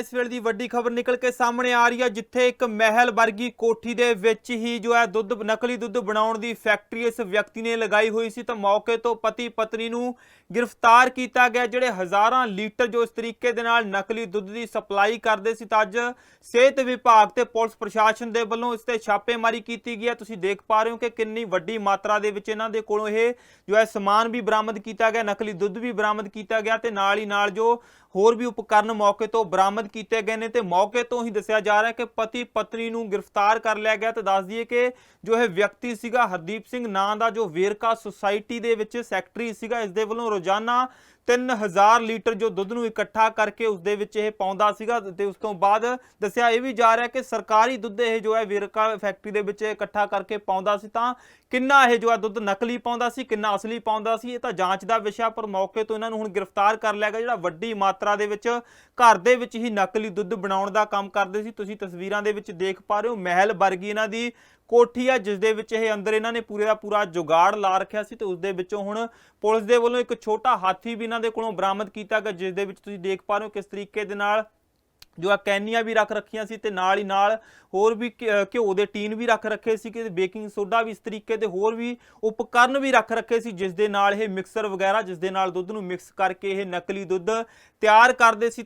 ਇਸ ਵੇਲੇ ਦੀ ਵੱਡੀ ਖਬਰ ਨਿਕਲ ਕੇ ਸਾਹਮਣੇ ਆ ਰਹੀ ਹੈ, ਜਿੱਥੇ ਇੱਕ ਮਹਿਲ ਵਰਗੀ ਕੋਠੀ ਦੇ ਵਿੱਚ ਹੀ ਜੋ ਹੈ ਦੁੱਧ, ਨਕਲੀ ਦੁੱਧ ਬਣਾਉਣ ਦੀ ਫੈਕਟਰੀ ਇਸ ਵਿਅਕਤੀ ਨੇ ਲਗਾਈ ਹੋਈ ਸੀ। ਤਾਂ ਮੌਕੇ ਤੋਂ ਪਤੀ ਪਤਨੀ ਨੂੰ ਗ੍ਰਿਫਤਾਰ ਕੀਤਾ ਗਿਆ, ਜਿਹੜੇ ਹਜ਼ਾਰਾਂ ਲੀਟਰ ਜੋ ਇਸ ਤਰੀਕੇ ਦੇ ਨਾਲ ਨਕਲੀ ਦੁੱਧ ਦੀ ਸਪਲਾਈ ਕਰਦੇ ਸੀ। ਤਾਂ ਅੱਜ ਸਿਹਤ ਵਿਭਾਗ ਤੇ ਪੁਲਿਸ ਪ੍ਰਸ਼ਾਸਨ ਦੇ ਵੱਲੋਂ ਇਸ ਤੇ ਛਾਪੇਮਾਰੀ ਕੀਤੀ ਗਈ ਹੈ। ਤੁਸੀਂ ਦੇਖ ਪਾ ਰਹੇ ਹੋ ਕਿ ਕਿੰਨੀ ਵੱਡੀ ਮਾਤਰਾ ਦੇ ਵਿੱਚ ਇਹਨਾਂ ਦੇ ਕੋਲੋਂ ਇਹ ਜੋ ਹੈ ਸਮਾਨ ਵੀ ਬਰਾਮਦ ਕੀਤਾ ਗਿਆ, ਨਕਲੀ ਦੁੱਧ ਵੀ ਬਰਾਮਦ ਕੀਤਾ ਗਿਆ ਤੇ ਨਾਲ ਹੀ ਨਾਲ ਜੋ ਹੋਰ ਵੀ ਉਪਕਰਨ ਮੌਕੇ ਤੋਂ ਬਰਾਮਦ ਕੀਤੇ ਗਏ ਨੇ ਤੇ ਮੌਕੇ ਤੋਂ ਹੀ ਦੱਸਿਆ ਜਾ ਰਿਹਾ ਹੈ ਕਿ ਪਤੀ ਪਤਨੀ ਨੂੰ ਗ੍ਰਿਫਤਾਰ ਕਰ ਲਿਆ ਗਿਆ ਤੇ ਦੱਸ ਦਈਏ ਕਿ ਜੋ ਇਹ ਵਿਅਕਤੀ ਸੀਗਾ ਹਰਦੀਪ ਸਿੰਘ ਨਾਂ ਦਾ ਜੋ ਵੇਰਕਾ ਸੁਸਾਇਟੀ ਦੇ ਵਿੱਚ ਸੈਕਟਰੀ ਸੀਗਾ, ਇਸ ਦੇ ਵੱਲੋਂ ਰੋਜ਼ਾਨਾ 3000 ਲੀਟਰ ਜੋ ਦੁੱਧ ਨੂੰ ਇਕੱਠਾ ਕਰਕੇ ਉਸ ਦੇ ਵਿੱਚ ਇਹ ਪਾਉਂਦਾ ਸੀਗਾ ਤੇ ਉਸ ਤੋਂ ਬਾਅਦ ਦੱਸਿਆ ਇਹ ਵੀ ਜਾ ਰਿਹਾ ਕਿ ਸਰਕਾਰੀ ਦੁੱਧ ਇਹ ਜੋ ਹੈ ਵੇਰਕਾ ਫੈਕਟਰੀ ਦੇ ਵਿੱਚ ਇਕੱਠਾ ਕਰਕੇ ਪਾਉਂਦਾ ਸੀ ਤਾਂ ਕਿੰਨਾ ਇਹ ਜੋ ਹੈ ਦੁੱਧ ਨਕਲੀ ਪਾਉਂਦਾ ਸੀ, ਕਿੰਨਾ ਅਸਲੀ ਪਾਉਂਦਾ ਸੀ, ਇਹ ਤਾਂ ਜਾਂਚ ਦਾ ਵਿਸ਼ਾ, ਪਰ ਮੌਕੇ ਤੋਂ ਇਹਨਾਂ ਨੂੰ ਹੁਣ ਗ੍ਰਿਫਤਾਰ ਕਰ ਲਿਆ ਗਿਆ ਜਿਹੜਾ ਵੱਡੀ ਮਾਤਰਾ ਦੇ ਵਿੱਚ ਘਰ ਦੇ ਵਿੱਚ ਹੀ ਨਕਲੀ ਦੁੱਧ ਬਣਾਉਣ ਦਾ ਕੰਮ ਕਰਦੇ ਸੀ। ਤੁਸੀਂ ਤਸਵੀਰਾਂ ਦੇ ਵਿੱਚ ਦੇਖ ਪਾ ਰਹੇ ਹੋ, ਮਹਿਲ ਵਰਗੀ ਇਹਨਾਂ ਦੀ ਕੋਠੀ ਆ, ਜਿਸ ਦੇ ਵਿੱਚ ਇਹ ਅੰਦਰ ਇਹਨਾਂ ਨੇ ਪੂਰੇ ਦਾ ਪੂਰਾ ਜੁਗਾੜ ਲਾ ਰੱਖਿਆ ਸੀ ਤੇ ਉਸ ਦੇ ਵਿੱਚੋਂ ਹੁਣ ਪੁਲਿਸ ਦੇ ਵੱਲੋਂ ਇੱਕ ਛੋਟਾ ਹਾਥੀ ਵੀ ਇਹਨਾਂ ਦੇ ਕੋਲੋਂ ਬਰਾਮਦ ਕੀਤਾ ਗਿਆ, ਜਿਸ ਦੇ ਵਿੱਚ ਤੁਸੀਂ ਦੇਖ ਪਾ ਰਹੇ ਹੋ ਕਿਸ ਤਰੀਕੇ ਦੇ ਨਾਲ ਜੋ ਆ ਕੈਨੀਆਂ ਵੀ ਰੱਖ ਰੱਖੀਆਂ ਸੀ ਤੇ ਨਾਲ ਹੀ ਨਾਲ ਹੋਰ ਵੀ ਘਿ- ਘਿਓ ਦੇ ਟੀਨ ਵੀ ਰੱਖ ਰੱਖੇ ਸੀ ਕਿ ਬੇਕਿੰਗ ਸੋਡਾ ਵੀ ਇਸ ਤਰੀਕੇ ਦੇ ਹੋਰ ਵੀ ਉਪਕਰਨ ਵੀ ਰੱਖ ਰੱਖੇ ਸੀ, ਜਿਸ ਦੇ ਨਾਲ ਇਹ ਮਿਕਸਰ ਵਗੈਰਾ, ਜਿਸ ਦੇ ਨਾਲ ਦੁੱਧ ਨੂੰ ਮਿਕਸ ਕਰਕੇ ਇਹ ਨਕਲੀ ਦੁੱਧ ਤਿਆਰ ਕਰਦੇ ਸੀ